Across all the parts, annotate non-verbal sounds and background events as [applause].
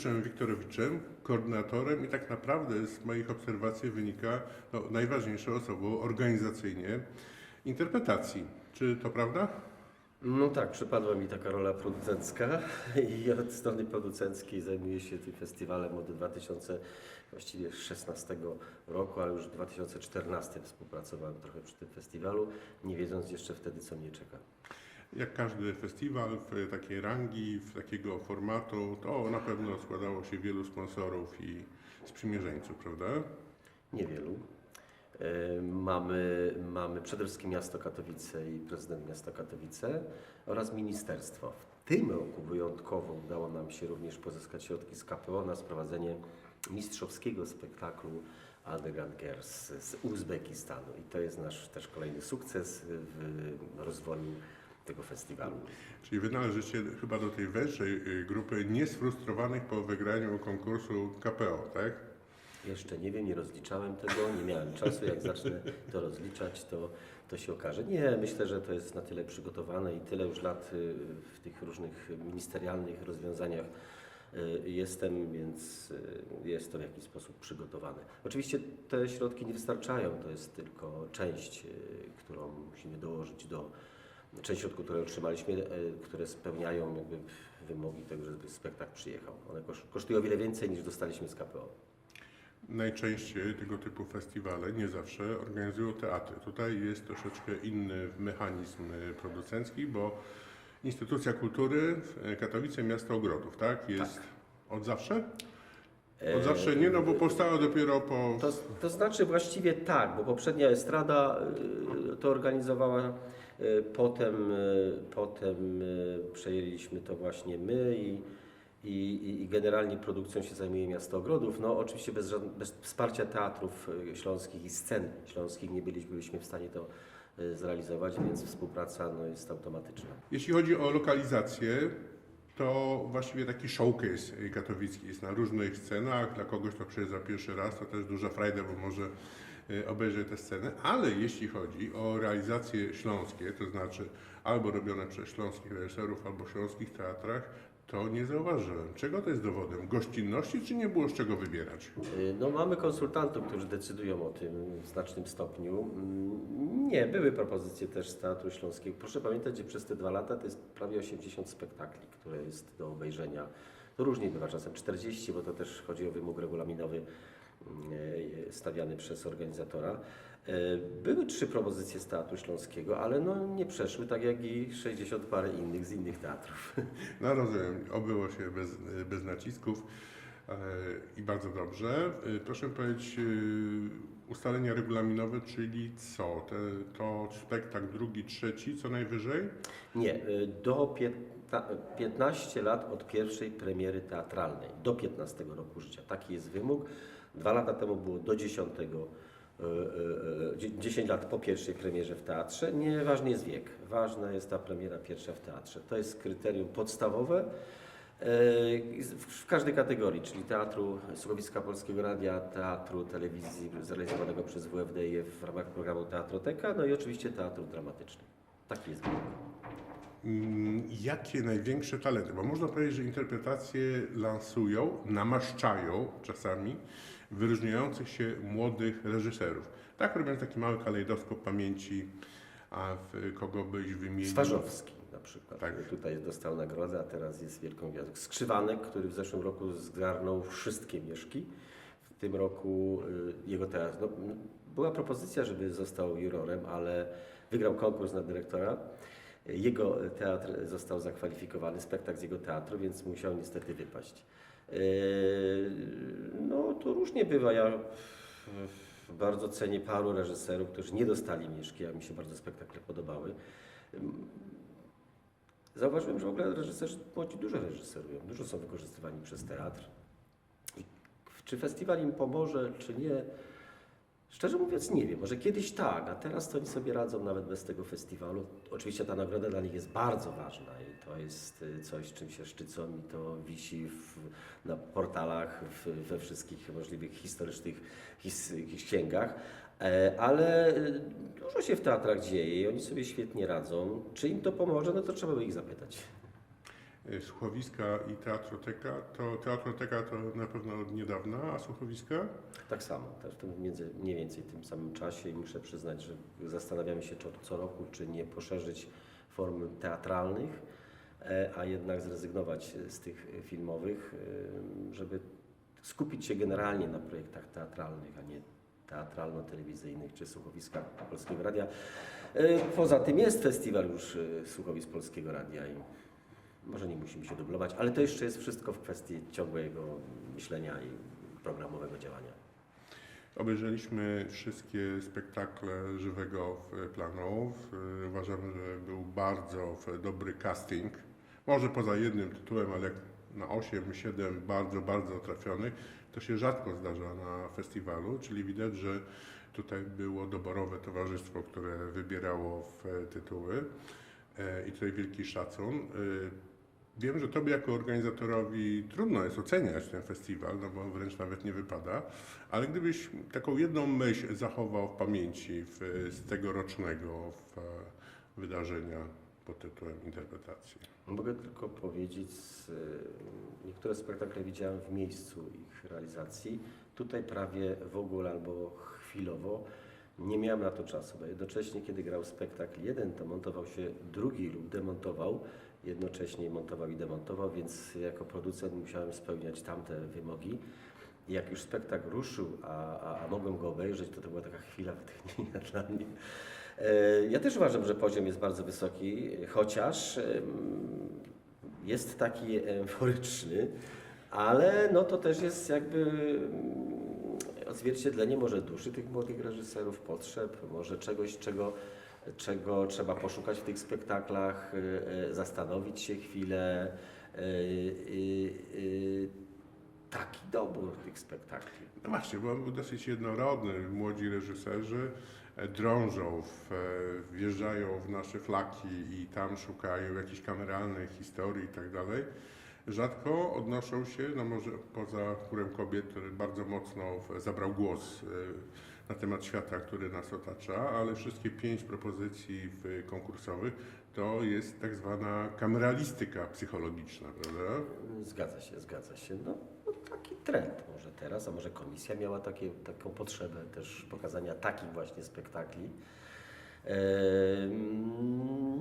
Dariuszem Wiktorowiczem, koordynatorem i tak naprawdę z moich obserwacji wynika no, najważniejszą osobą organizacyjnie interpretacji. Czy to prawda? No tak, przypadła mi taka rola producencka i od strony producenckiej zajmuję się tym festiwalem od 2016 roku, ale już w 2014 współpracowałem trochę przy tym festiwalu, nie wiedząc jeszcze wtedy, co mnie czeka. Jak każdy festiwal w takiej rangi, w takiego formatu, to na pewno składało się wielu sponsorów i sprzymierzeńców, prawda? Niewielu. E, Mamy, mamy przede wszystkim miasto Katowice i prezydent miasta Katowice oraz ministerstwo. W tym roku wyjątkowo udało nam się również pozyskać środki z KPO na sprowadzenie mistrzowskiego spektaklu Underground Girls z Uzbekistanu. I to jest nasz też kolejny sukces w rozwoju tego festiwalu. Czyli wy należycie chyba do tej wyższej y, grupy niesfrustrowanych po wygraniu konkursu KPO, tak? Jeszcze nie wiem, nie rozliczałem tego, nie miałem czasu. Jak zacznę to rozliczać, to, to się okaże. Nie, myślę, że to jest na tyle przygotowane i tyle już lat y, w tych różnych ministerialnych rozwiązaniach y, jestem, więc jest to w jakiś sposób przygotowane. Oczywiście te środki nie wystarczają, to jest tylko część, którą musimy dołożyć do część środków, które otrzymaliśmy, y, które spełniają jakby wymogi tego, żeby spektakl przyjechał. One kosz- kosztują o wiele więcej niż dostaliśmy z KPO. Najczęściej tego typu festiwale, nie zawsze, organizują teatry. Tutaj jest troszeczkę inny mechanizm y, producencki, bo instytucja kultury w Katowice Miasto Ogrodów, tak? Jest od zawsze? Od zawsze nie, no bo powstała dopiero po... To, to znaczy właściwie tak, bo poprzednia estrada to organizowała, potem, y, potem y, przejęliśmy to właśnie my i, i, i- generalnie produkcją się zajmuje Miasto Ogrodów. No oczywiście bez, bez wsparcia teatrów śląskich i scen śląskich nie byliśmy, w stanie to zrealizować, więc współpraca no, jest automatyczna. Jeśli chodzi o lokalizację, to właściwie taki showcase katowicki jest na różnych scenach. Dla kogoś, kto przyjeżdża pierwszy raz, to też duża frajda, bo może obejrzeć tę scenę. Ale jeśli chodzi o realizacje śląskie, to znaczy albo robione przez śląskich reżyserów, albo w śląskich teatrach, to nie zauważyłem. Czego to jest dowodem? Gościnności, czy nie było z czego wybierać? Y, No, mamy konsultantów, którzy decydują o tym w znacznym stopniu. Mm, Nie, były propozycje też z Teatru Śląskiego. Proszę pamiętać, że przez te dwa lata to jest prawie 80 spektakli, które jest do obejrzenia. To różnie bywa, czasem 40, bo to też chodzi o wymóg regulaminowy stawiany przez organizatora. E, Były trzy propozycje z Teatru Śląskiego, ale no nie przeszły, tak jak i 60 parę innych z innych teatrów. No rozumiem, obyło się bez, bez nacisków e, i bardzo dobrze. E, Proszę powiedzieć, ustalenia regulaminowe, czyli co? Te, to spektakl drugi, trzeci, co najwyżej? Nie, do piętna, 15 lat od pierwszej premiery teatralnej, do 15 roku życia. Taki jest wymóg. Dwa lata temu było do 10, y, y, y, dzie- 10 lat po pierwszej premierze w teatrze. Nieważny jest wiek, ważna jest ta premiera pierwsza w teatrze. To jest kryterium podstawowe w- każdej kategorii, czyli teatru Słuchowiska Polskiego Radia, teatru telewizji zrealizowanego przez WFDI w ramach programu Teatroteka, no i oczywiście teatru dramatycznego. Taki jest wymóg. Mm, Jakie największe talenty? Bo można powiedzieć, że interpretacje lansują, namaszczają czasami wyróżniających się młodych reżyserów. Tak robiąc taki mały kalejdoskop pamięci, a w kogo byś wymienił? Swarzowski na przykład, Tak. tutaj dostał nagrodę, a teraz jest wielką gwiazdą. Skrzywanek, który w zeszłym roku zgarnął wszystkie mieszki. W tym roku y, jego teatr. No, m, była propozycja, żeby został jurorem, ale wygrał konkurs na dyrektora. Jego teatr został zakwalifikowany, spektakl z jego teatru, więc musiał niestety wypaść. Yy, No to różnie bywa. Ja bardzo cenię paru reżyserów, którzy nie dostali mieszki, a mi się bardzo spektakle podobały. Zauważyłem, że w ogóle reżyserzy młodzi dużo reżyserują, dużo są wykorzystywani przez teatr. I czy festiwal im pomoże, czy nie? Szczerze mówiąc nie wiem, może kiedyś tak, a teraz to oni sobie radzą nawet bez tego festiwalu. Oczywiście ta nagroda dla nich jest bardzo ważna i to jest y, coś, czym się szczycą i to wisi w, na portalach, w, we wszystkich możliwych historycznych his, księgach. E, Ale y, dużo się w teatrach dzieje i oni sobie świetnie radzą. Czy im to pomoże, no to trzeba by ich zapytać. Y, słuchowiska i teatroteka, to teatroteka to na pewno od niedawna, a słuchowiska? Tak samo, też to między, mniej więcej w tym samym czasie i muszę przyznać, że zastanawiamy się co, co roku, czy nie poszerzyć form teatralnych, e, a jednak zrezygnować z tych filmowych, e, żeby skupić się generalnie na projektach teatralnych, a nie teatralno-telewizyjnych czy słuchowiskach Polskiego Radia. E, Poza tym jest festiwal już e, słuchowisk Polskiego Radia i może nie musimy się dublować, ale to jeszcze jest wszystko w kwestii ciągłego myślenia i programowego działania. Obejrzeliśmy wszystkie spektakle żywego w planu. W- Uważamy, że był bardzo dobry casting. Może poza jednym tytułem, ale na 8, 7 bardzo, bardzo trafionych, to się rzadko zdarza na festiwalu, czyli widać, że tutaj było doborowe towarzystwo, które wybierało w tytuły E, i tutaj wielki szacun. Wiem, że Tobie jako organizatorowi trudno jest oceniać ten festiwal, no bo wręcz nawet nie wypada, ale gdybyś taką jedną myśl zachował w pamięci w, z tegorocznego w, wydarzenia pod tytułem interpretacji. Mogę tylko powiedzieć, y, niektóre spektakle widziałem w miejscu ich realizacji. Tutaj prawie w ogóle albo chwilowo nie miałem na to czasu, bo jednocześnie kiedy grał spektakl jeden, to montował się drugi lub demontował, jednocześnie montował i demontował, więc jako producent musiałem spełniać tamte wymogi. I jak już spektakl ruszył, a, a, a mogłem go obejrzeć, to to była taka chwila wytchnienia [laughs] dla mnie. E, Ja też uważam, że poziom jest bardzo wysoki, chociaż jest taki euforyczny, ale no to też jest jakby odzwierciedlenie może duszy tych młodych reżyserów, potrzeb, może czegoś, czego, czego trzeba poszukać w tych spektaklach, e, e, zastanowić się chwilę. e, Taki dobór tych spektakli. No właśnie, bo on był dosyć jednorodny. Młodzi reżyserzy e, drążą, w, e, wjeżdżają w nasze flaki i tam szukają jakichś kameralnych historii i tak dalej. Rzadko odnoszą się, no może poza chórem kobiet, który bardzo mocno zabrał głos e, na temat świata, który nas otacza, ale wszystkie pięć propozycji konkursowych to jest tak zwana kameralistyka psychologiczna, prawda? Zgadza się, zgadza się. No, no taki trend może teraz, a może komisja miała takie, taką potrzebę też pokazania takich właśnie spektakli.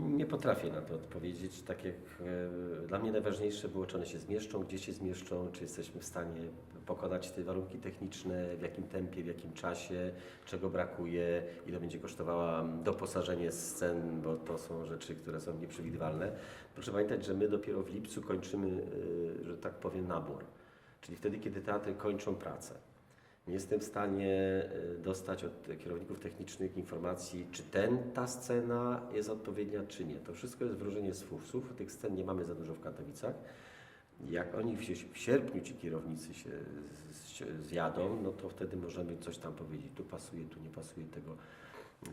Nie potrafię na to odpowiedzieć. Tak jak dla mnie najważniejsze było, czy one się zmieszczą, gdzie się zmieszczą, czy jesteśmy w stanie pokonać te warunki techniczne, w jakim tempie, w jakim czasie, czego brakuje, ile będzie kosztowała doposażenie scen, bo to są rzeczy, które są nieprzewidywalne. Proszę pamiętać, że my dopiero w lipcu kończymy, e, że tak powiem, nabór. Czyli wtedy, kiedy teatry kończą pracę. Nie jestem w stanie e, dostać od kierowników technicznych informacji, czy ten, ta scena jest odpowiednia, czy nie. To wszystko jest wróżenie z fusów. Tych scen nie mamy za dużo w Katowicach. Jak oni w, w sierpniu ci kierownicy się zjadą, no to wtedy możemy coś tam powiedzieć. Tu pasuje, tu nie pasuje, tego,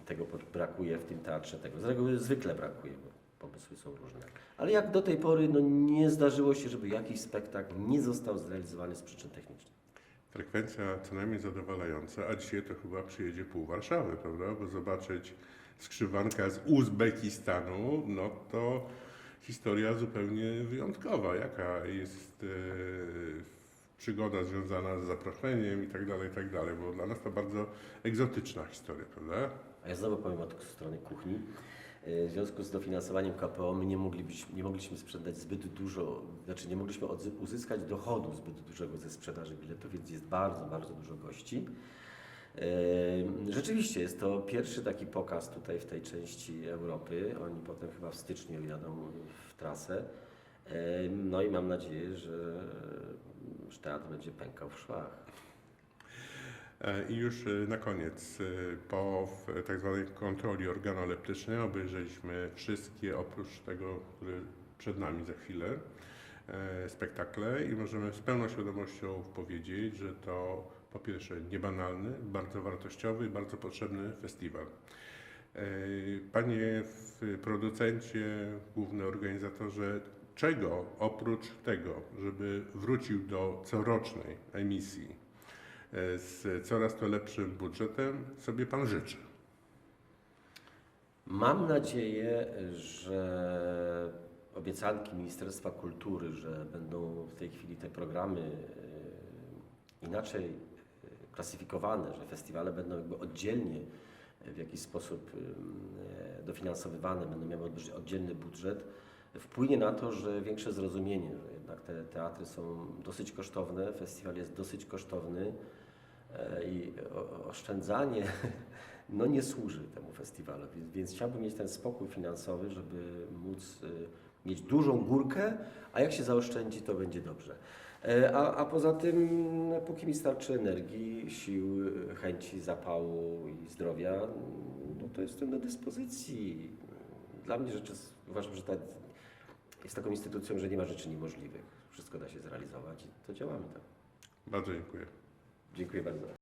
tego brakuje w tym teatrze, tego. Z reguły zwykle brakuje, bo pomysły są różne. Ale jak do tej pory no, nie zdarzyło się, żeby jakiś spektakl nie został zrealizowany z przyczyn technicznych. Frekwencja co najmniej zadowalająca, a dzisiaj to chyba przyjedzie pół Warszawy, prawda? Bo zobaczyć skrzywanka z Uzbekistanu, no to historia zupełnie wyjątkowa. Jaka jest e, przygoda związana z zaproszeniem i tak dalej, i tak dalej, bo dla nas to bardzo egzotyczna historia, prawda? A ja znowu powiem od strony kuchni. E, W związku z dofinansowaniem KPO my nie, moglibyśmy, nie mogliśmy sprzedać zbyt dużo, znaczy nie mogliśmy uzyskać dochodu zbyt dużego ze sprzedaży biletów, więc jest bardzo, bardzo dużo gości. E, Rzeczywiście jest to pierwszy taki pokaz tutaj w tej części Europy. Oni potem chyba w styczniu jadą w trasę. E, No i mam nadzieję, że, że teatr będzie pękał w szwach. E, I już e, na koniec, e, po tak zwanej kontroli organoleptycznej obejrzeliśmy wszystkie, oprócz tego, który przed nami za chwilę, spektakle i możemy z pełną świadomością powiedzieć, że to po pierwsze niebanalny, bardzo wartościowy i bardzo potrzebny festiwal. Panie producencie, główny organizatorze, czego oprócz tego, żeby wrócił do corocznej emisji z coraz to lepszym budżetem, sobie Pan życzy? Mam nadzieję, że obiecanki Ministerstwa Kultury, że będą w tej chwili te programy e, inaczej e, klasyfikowane, że festiwale będą jakby oddzielnie e, w jakiś sposób e, dofinansowywane, będą miały oddzielny- budżet, wpłynie na to, że większe zrozumienie, że jednak te teatry są dosyć kosztowne, festiwal jest dosyć kosztowny e, i o- oszczędzanie [laughs] no nie służy temu festiwalowi, więc, chciałbym mieć ten spokój finansowy, żeby móc y, mieć dużą górkę, a jak się zaoszczędzi, to będzie dobrze. E, A, a poza tym, no, póki mi starczy energii, sił, chęci, zapału i zdrowia, no to jestem do dyspozycji. Dla mnie rzeczy, uważam, że ta jest taką instytucją, że nie ma rzeczy niemożliwych. Wszystko da się zrealizować i to działamy tak. Bardzo dziękuję. Dziękuję bardzo.